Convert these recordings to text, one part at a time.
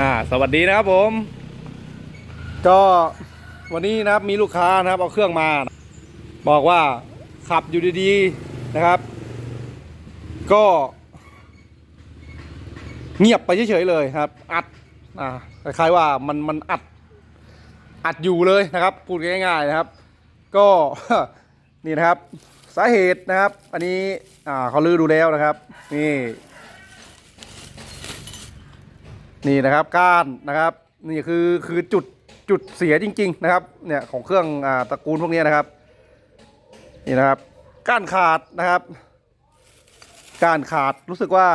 อ่าสวัสดีนะครับผม ก็วันนี้นะครับมีลูกค้านะครับเอาเครื่องมา บอกว่าขับอยู่ดีๆนะครับ ก็ เงียบไปเฉยๆเลยครับ อัดอ่าคล้ายๆว่ามันมันอัดอัดอยู่เลยนะครับพูดง่ายๆนะครับ ก็นี่นะครับ สาเหตุนะครับ อันนี้อ่าเขาลือดูแล้วนะครับ นี่ นี่นะครับก้านนะครับ นี่คือคือจุดจุดเสียจริง ๆ นะครับเนี่ยของเครื่องอ่าตระกูลพวกนี้นะครับนี่นะครับก้านขาดนะครับ ก้านขาดรู้สึกว่า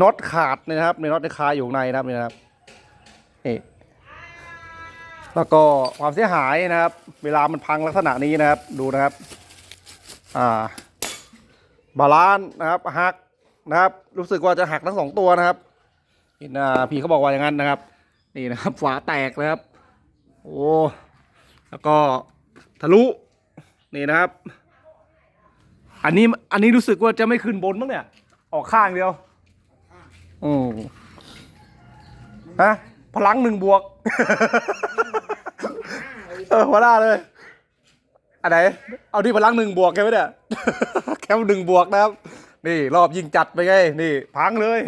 น็อตขาดนะครับในน็อตในคาอยู่ในนะครับนี่นะครับนี่แล้วก็ความเสียหายนะครับ เวลามันพังลักษณะนี้นะครับดูนะครับอ่าบาลานนะครับหักนะครับ รู้สึกว่าจะหักทั้งสองตัวนะครับ เห็นอ่าพี่เขาบอกว่าอย่างนั้นนะครับ นี่นะครับฝาแตกนะครับ โอ้แล้วก็ทะลุนี่นะครับ อันนี้อันนี้รู้สึกว่าจะไม่ขึ้นบนมั้งเนี่ย ออกข้างเดียวโอืมฮะพลังหนึ่งบวก เออหัวหน้าเลยอันไหนเอาที่พลังหนึ่งบวกแค่ไหมเนี่ยแค่หนึ่งบวกนะครับ นี่รอบยิงจัดไปไง นี่พังเลย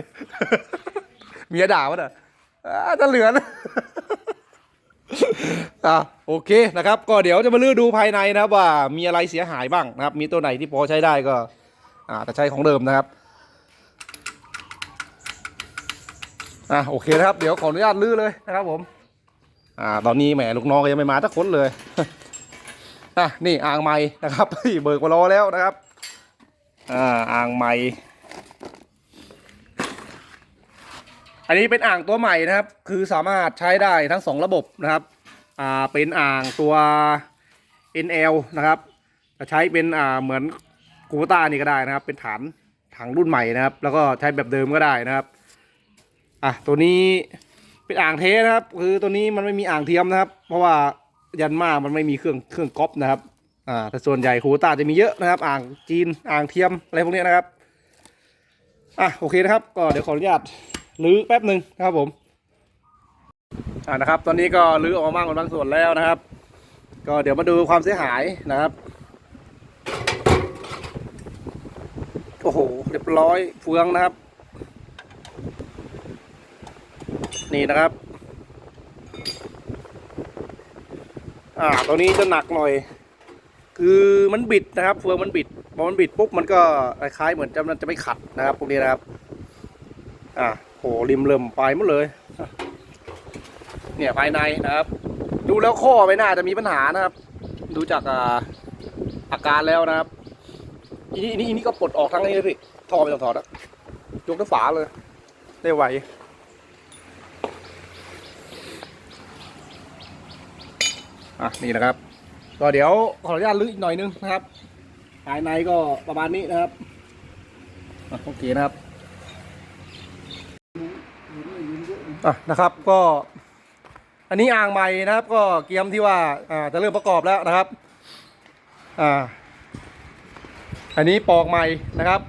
เมียด่าวะเนี่ยอ่าจะเหลือนอะโอเคนะครับ ก็เดี๋ยวจะมาลื้อดูภายในนะครับ ว่ามีอะไรเสียหายบ้างนะครับ มีตัวไหนที่พอใช้ได้ก็ อ่าแต่ใช้ของเดิมนะครับอะโอเคนะครับ เดี๋ยวขออนุญาตลื้อเลยนะครับผมอ่าตอนนี้แหมลูกน้องก็ยังไม่มาสักคนเลยอะนี่อ่างไม้นะครับเบิกมารอแล้วนะครับอ่าอ่างไม้ อันนี้เป็นอ่างตัวใหม่นะครับ คือสามารถใช้ได้ทั้งสองระบบนะครับ อ่า เป็นอ่างตัว NL นะครับ จะใช้เป็นอ่าเหมือนกูต้านี่ก็ได้นะครับ เป็นฐานถังรุ่นใหม่นะครับ แล้วก็ใช้แบบเดิมก็ได้นะครับ อะ ตัวนี้เป็นอ่างเทนะครับ คือตัวนี้มันไม่มีอ่างเทียมนะครับ เพราะว่ายันมามันไม่มีเครื่องเครื่องก๊อปนะครับ อ่า แต่ส่วนใหญ่คูต้าจะมีเยอะนะครับ อ่างจีน อ่างเทียมอะไรพวกนี้นะครับ อะ โอเคนะครับ ก็เดี๋ยวขออนุญาต ลื้อแป๊บหนึ่งนะครับผมอ่านะครับ ตอนนี้ก็ลื้อออกมาบ้างบางส่วนแล้วนะครับ ก็เดี๋ยวมาดูความเสียหายนะครับโอ้โหเรียบร้อยเฟืองนะครับ นี่นะครับอ่าตัวนี้จะหนักหน่อย คือมันบิดนะครับ เฟืองมันบิดพอมันบิดปุ๊บมันก็คล้ายเหมือนจะมันจะไม่ขัดนะครับพวกนี้นะครับ อะโหริมเริ่มไปหมดเลย เนี่ยภายในนะครับ ดูแล้วข้อไม่น่าจะมีปัญหานะครับ ดูจากอ่าอาการแล้วนะครับอีนี่อีนี่อีนี่ก็ปลดออกทั้งนี้เลยพี่ท่อไม่ต้องถอดอะยกทั้งฝาเลย ได้ไหวอะนี่นะครับ ก็เดี๋ยวขออนุญาตลื้ออีกหน่อยนึงนะครับ ภายในก็ประมาณนี้นะครับอะโอเคนะครับ อะนะครับก็ อันนี้อ่างใหม่นะครับ ก็เกียมที่ว่าอ่าจะเริ่มประกอบแล้วนะครับอ่าอันนี้ปอกใหม่นะครับ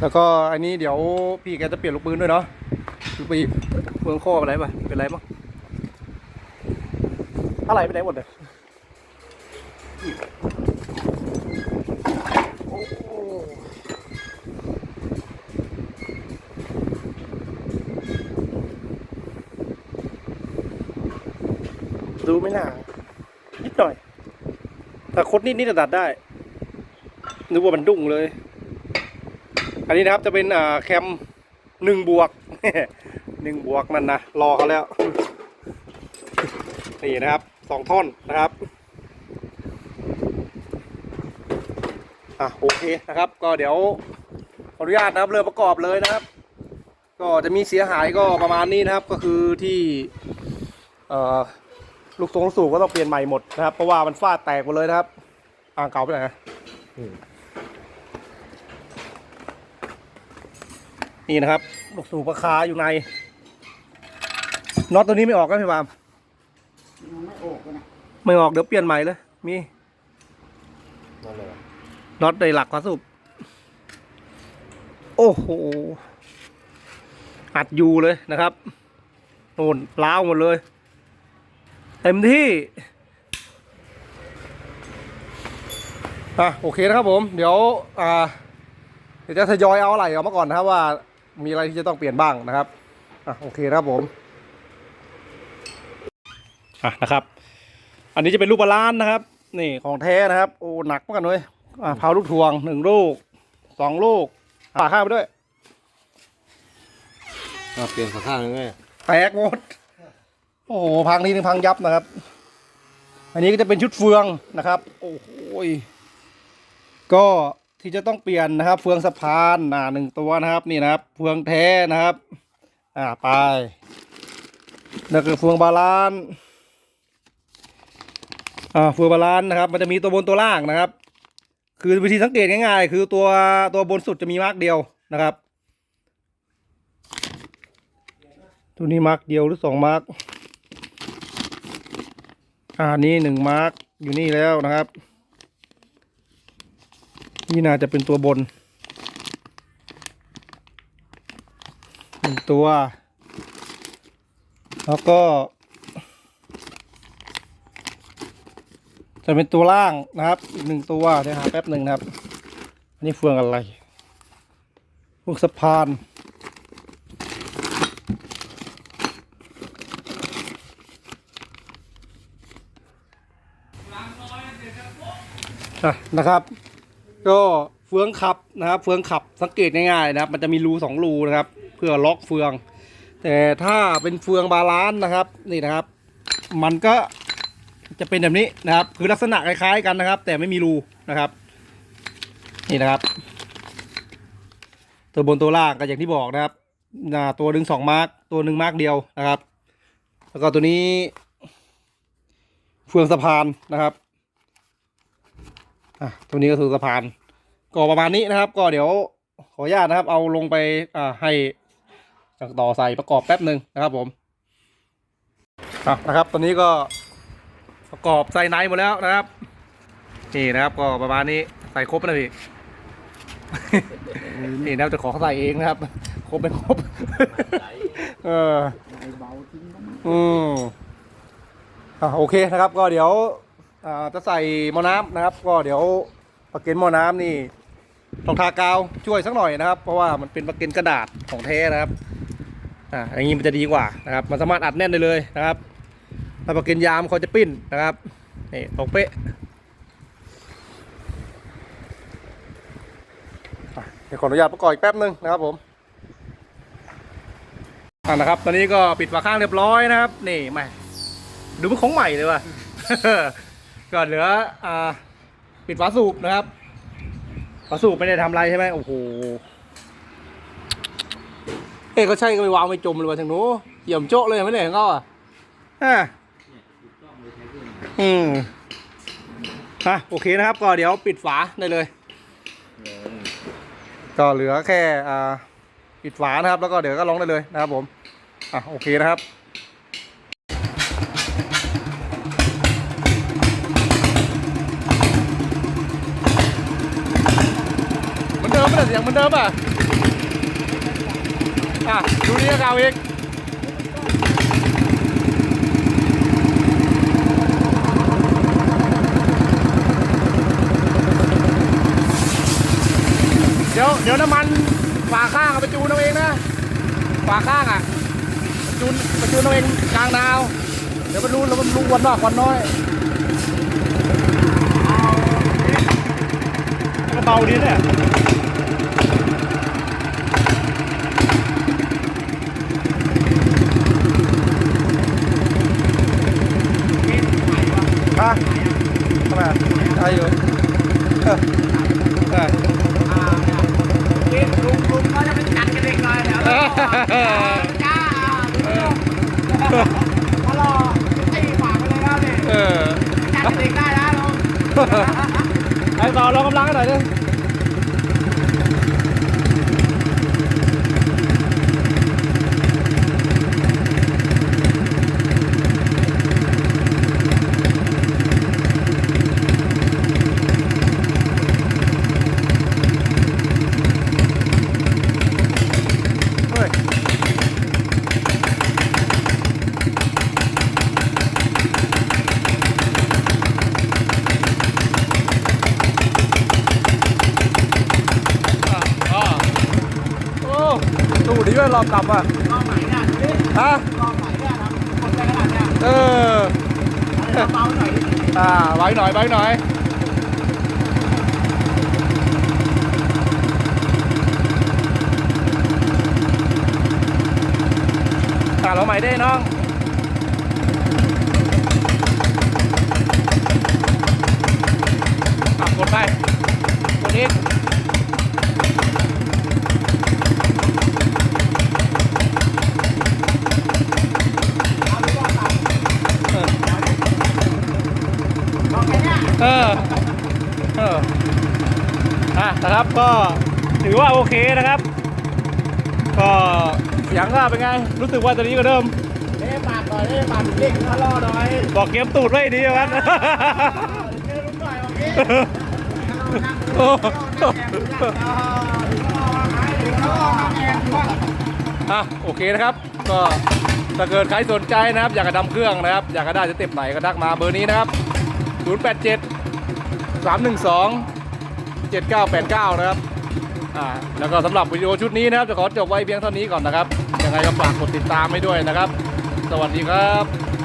แล้วก็อันนี้เดี๋ยวพี่แกจะเปลี่ยนลูกปืนด้วยเนาะลูกปืนเฟืองข้ออะไรปะเป็นไรบ้างอะไรไปไหนหมดเลย ดูไม่น่า นิดหน่อยถ้าคดนิดนิดจะตัดได้นึกว่ามันดุ้งเลย อันนี้นะครับจะเป็นอ่าแคมหนึ่งบวกหนึ่งบวกนั่นนะรอเขาแล้ว นี่นะครับสองท่อนนะครับอะโอเคนะครับ ก็เดี๋ยวขออนุญาตนะครับเริ่มประกอบเลยนะครับ ก็จะมีเสียหายก็ประมาณนี้นะครับก็คือที่เอ่อ ลูกทรงลูกสูบก็ต้องเปลี่ยนใหม่หมดนะครับ เพราะว่ามันฟาดแตกหมดเลยนะครับ อ่างเก่าไปไหนนะนี่นะครับ ลูกสูบราคาอยู่ในน็อตตัวนี้ไม่ออกก็พี่บามมันไม่ออกเลยนะไม่ออกเดี๋ยวเปลี่ยนใหม่เลยมีน็อตในหลักขวาสูบโอ้โหอัดอยู่เลยนะครับโน่นปล้าวหมดเลย เต็มที่อะโอเคนะครับผมเดี๋ยวอ่าเดี๋ยวจะทยอยเอาอะไรออกมาก่อนนะครับว่ามีอะไรที่จะต้องเปลี่ยนบ้างนะครับอะโอเคนะครับผมอะนะครับ อันนี้จะเป็นลูกบาลานซ์นะครับ นี่ของแท้นะครับโอ้หนักมากเลยอะเผาลูกทวงหนึ่งลูกสองลูกผ่าข้าวไปด้วยเปลี่ยนฝาข้างเลยแตกหมด โอ้โหพังทีนึงพังยับนะครับ อันนี้ก็จะเป็นชุดเฟืองนะครับ โอ้โหก็ที่จะต้องเปลี่ยนนะครับ เฟืองสะพานอ่าหนึ่งตัวนะครับ นี่นะครับ เฟืองแท้นะครับ อ่าไปแล้วก็เฟืองบาลานอ่าเฟืองบาลานนะครับ มันจะมีตัวบนตัวล่างนะครับ คือวิธีสังเกตง่ายๆ คือตัวตัวบนสุดจะมีมาร์กเดียวนะครับ ตัวนี้มาร์กเดียวหรือสองมาร์ก อ่านี่หนึ่งมาร์กอยู่นี่แล้วนะครับ นี่น่าจะเป็นตัวบนหนึ่งตัว แล้วก็ จะเป็นตัวล่างนะครับ อีกหนึ่งตัวเดี๋ยวหาแป๊บหนึ่งนะครับ อันนี้เฟืองอะไรเฟืองสะพาน อะ นะครับ ก็เฟืองขับนะครับ เฟืองขับสังเกตง่ายๆนะครับ มันจะมีรูสองรูนะครับ เพื่อล็อกเฟือง แต่ถ้าเป็นเฟืองบาลานซ์นะครับนี่นะครับ มันก็จะเป็นแบบนี้นะครับ คือลักษณะคล้ายๆกันนะครับ แต่ไม่มีรูนะครับ นี่นะครับ ตัวบนตัวล่างก็อย่างที่บอกนะครับตัวหนึ่งสองมาร์กตัวหนึ่งมาร์กเดียวนะครับ แล้วก็ตัวนี้ เฟืองสะพานนะครับ อะตรงนี้ก็คือสะพาน ก็ประมาณนี้นะครับ ก็เดี๋ยวขออนุญาตนะครับ เอาลงไปอ่าให้ต่อใส่ประกอบแป๊บหนึ่งนะครับผมอะนะครับ ตอนนี้ก็ประกอบใส่ไนท์หมดแล้วนะครับ นี่นะครับ ก็ประมาณนี้ใส่ครบนะพี่ นี่นะครับจะขอเขาใส่เองนะครับ ครบเป็นครบ เอออืมอ่าโอเคนะครับ ก็เดี๋ยว จะใส่หม้อน้ำนะครับ ก็เดี๋ยวปลาเก็นหม้อน้ำนี่ต้องทากาวช่วยสักหน่อยนะครับ เพราะว่ามันเป็นปลาเก็นกระดาษของแท้นะครับอ่าอย่างนี้มันจะดีกว่านะครับ มันสามารถอัดแน่นได้เลยนะครับถ้าปลาเก็นยามเขาจะปิ้นนะครับนี่ตรงเป๊ะเดี๋ยวขออนุญาตประกอบอีกแป๊บนึงนะครับผมอ่านะครับ ตอนนี้ก็ปิดฝาข้างเรียบร้อยนะครับ นี่แหม่ดูเป็นของใหม่เลยว่ะ ก็เหลืออ่าปิดฝาสูบนะครับฝาสูบไม่ได้ทำไรใช่ไหมโอ้โหเอ้ก็ใช่ก็ไปวางไปจมเลยว่ะทางโน้นเยี่ยมโจ๊ะเลยไม่ได้ของเขาอะอ่าอืมอะโอเคนะครับ ก็เดี๋ยวปิดฝาได้เลย ก็เหลือแค่อ่าปิดฝานะครับ แล้วก็เดี๋ยวก็ลองได้เลยนะครับผมอะโอเคนะครับ อนเดิมไมเนี่ยเสียงเหมือนเดิมป่ะอะดูนี่ก็เอาอีกเดี๋ยวเดี๋ยวน้ำมันฝาข้างเอาไปจูนเอาเองนะฝาข้างอะจูนไปจูนเอาเองกลางดาว เดี๋ยวมาดูแล้วมันรู้วันว่าควันน้อยเบาดีเนี่ย ทำไมใช่อยู่เออเออ ลุงลุงก็จะเป็นจัดกันเองเลยเดี๋ยวเราจ้าพอรอตีฝากไปเลยแล้วเนี่ย เออ จัดกันเองได้นะลุง ไอ้ต่อเรากำลังกันหน่อยดิ ตูด ดีด้วยรอบต่ำอะรอบไหนเนี่ยดูดิฮะรอบไหนเนี่ยทำคนใจขนาดเนี่ยเอออะไรเบาๆหน่อยดิอ่าไว้หน่อยไว้หน่อยอ่าเราใหม่ได้น้องอะกดไปกดอีก เอาดูรอบต่ำ เออ รอบแค่ เนี้ยเออเอออะนะครับก็ถือว่าโอเคนะครับ ก็เสียงก็เป็นไง รู้สึกว่าตอนนี้ก็เริ่มเล่ปากก่อนเล่ปากเด็กเขาล่อหน่อยบอกเกมตูดไว้ดีกันเจอลุงหน่อยโอเคโอ้อะโอเคนะครับ ก็ถ้าเกิดใครสนใจนะครับ อยากจะดำเครื่องนะครับ อยากจะได้สเต็ปไหนก็ทักมาเบอร์นี้นะครับ 087 312 7989 นะครับอ่าแล้วก็สำหรับวิดีโอชุดนี้นะครับ จะขอจบไว้เพียงเท่านี้ก่อนนะครับยังไงก็ฝากกดติดตามให้ด้วยนะครับ สวัสดีครับ